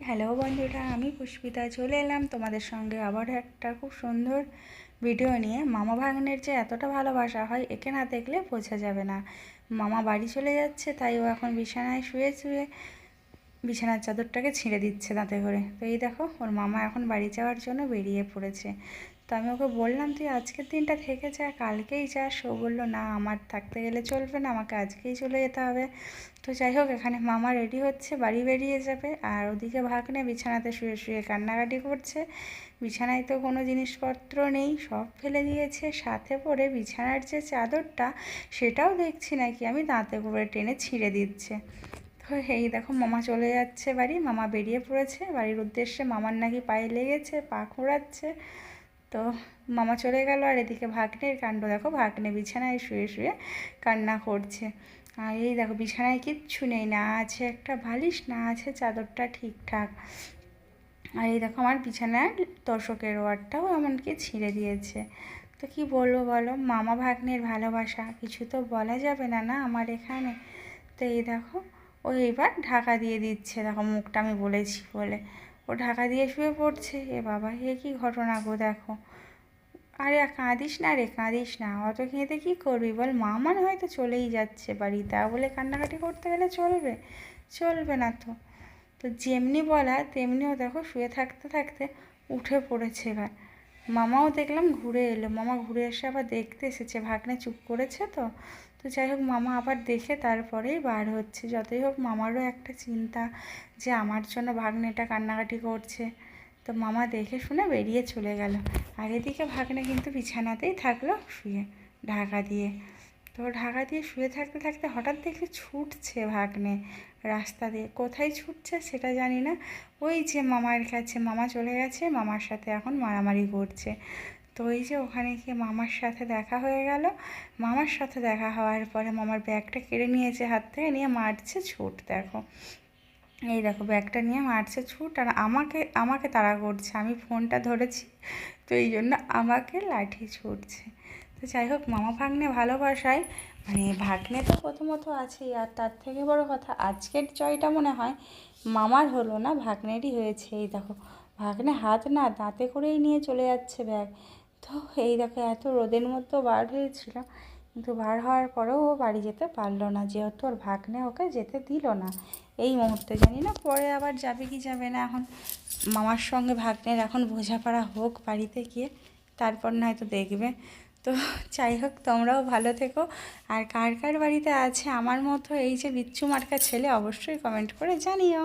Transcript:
Hello বন্ধুরা, আমি পুষ্পিতা চলে এলাম তোমাদের সঙ্গে আবার একটা খুব সুন্দর ভিডিও নিয়ে। মামা ভাগ্নের যে এতটা ভালোবাসা হয়, একে না দেখলে বোঝা যাবে না। মামা বাড়ি চলে যাচ্ছে, তাই ও এখন বিছানায় শুয়ে শুয়ে বিছানার চাদরটাকে ছিঁড়ে দিচ্ছে তাতে করে। তো এই দেখো, ওর মামা এখন বাড়ি যাওয়ার জন্য বেরিয়ে পড়েছে। তো আমি ওকে বললাম, তুই আজকের দিনটা থেকে যা, কালকেই যাস ও বলল, না, আমার থাকতে গেলে চলবে না, আমাকে আজকেই চলে যেতে হবে। তো যাই হোক, এখানে মামা রেডি হচ্ছে, বাড়ি বেরিয়ে যাবে। আর ওদিকে ভাগ্নে বিছানাতে শুয়ে শুয়ে কান্নাকাটি করছে। বিছানায় তো কোনো জিনিসপত্র নেই, সব ফেলে দিয়েছে। সাথে পরে বিছানার যে চাদরটা, সেটাও দেখছি নাকি, আমি দাঁতে করে টেনে ছিঁড়ে দিচ্ছে। তো এই দেখো, মামা চলে যাচ্ছে বাড়ি, মামা বেরিয়ে পড়েছে। বাড়ির উদ্দেশ্যে মামার নাকি পায়ে লেগেছে, পা খোঁড়াচ্ছে। তো মামা চলে গেল আর এদিকে ভাগ্নের কাণ্ড। দেখো ভাগ্নে বিছানায় শুয়ে শুয়ে কান্না করছে। আর এই দেখো বিছানায় কিচ্ছু নেই, না আছে একটা বালিশ না আছে চাদরটা ঠিকঠাক। আর এই দেখো আমার বিছানার দর্শকের ওয়ারটাও এমনকি ছিঁড়ে দিয়েছে। তো কি বলব বলো, মামা ভাগ্নের ভালোবাসা, কিছু তো বলা যাবে না না আমার এখানে? তো এই দেখো, ও এবার ঢাকা দিয়ে দিচ্ছে, দেখো মুখটা আমি বলেছি বলে। ও ঢাকা দিয়ে শুয়ে পড়ছে। এ বাবা, এ কী ঘটনা গো দেখো। আরে কাঁদিস না রে, কাঁদিস না। অত খেতে কী করবি বল? মামার হয়তো চলেই যাচ্ছে বাড়ি। তা বলে কান্নাকাটি করতে গেলে চলবে? চলবে না তো। তো যেমনি বলা, তেমনিও দেখো শুয়ে থাকতে থাকতে উঠে পড়েছে এবার। মামাও দেখলাম ঘুরে এলো। মামা ঘুরে এসে আবার দেখতে এসেছে। ভাগ্নে চুপ করেছে তো? তো যাই হোক, মামা আবার দেখে তারপরেই বার হচ্ছে। যতই হোক, মামারও একটা চিন্তা যে আমার জন্য ভাগ্নেটা কান্নাকাটি করছে। তো মামা দেখে শুনে বেরিয়ে চলে গেল। আর এদিকে ভাগ্নে কিন্তু বিছানাতেই থাকল শুয়ে ঢাকা দিয়ে। তো ঢাকা দিয়ে শুয়ে থাকতে থাকতে হঠাৎ দেখে ছুটছে ভাগ্নে রাস্তা দিয়ে। কোথায় ছুটছে সেটা জানি না। ওই যে মামার কাছে মামা চলে গেছে, মামার সাথে এখন মারামারি করছে। তো ওই যে ওখানে গিয়ে মামার সাথে দেখা হয়ে গেল। মামার সাথে দেখা হওয়ার পরে মামার ব্যাগটা কেড়ে নিয়েছে হাত থেকে, নিয়ে মারছে ছুট, দেখো। এই দেখো, ব্যাগটা নিয়ে মারছে ছুট আর আমাকে আমাকে তাড়া করছে। আমি ফোনটা ধরেছি, তো এই জন্য আমাকে লাঠি ছুটছে। তো যাই হোক, মামা ভাগ্নে ভালোবাসায় মানে ভাগ্নে তো প্রথমত আছেই আর তার থেকে বড় কথা আজকের জয়টা মনে হয় মামার হলো না, ভাগ্নেরই হয়েছে। এই দেখো, ভাগ্নে হাত না দাঁতে করেই নিয়ে চলে যাচ্ছে ব্যাগ। তো এই দেখো, এত রোদের মধ্যেও বার হয়েছিল, কিন্তু বার হওয়ার পরেও ও বাড়ি যেতে পারল না, যেহেতু ওর ভাগ্নে ওকে যেতে দিল না। এই মুহূর্তে জানি না পরে আবার যাবে কি যাবে না, এখন মামার সঙ্গে ভাগ্নের এখন বোঝাপড়া হোক বাড়িতে গিয়ে, তারপর না হয়তো দেখবে। তো যাই হোক, তোমরাও ভালো থেকো। আর কার কার বাড়িতে আছে, আমার মতো এই যে বিচ্ছু মার্কা ছেলে অবশ্যই কমেন্ট করে জানিও।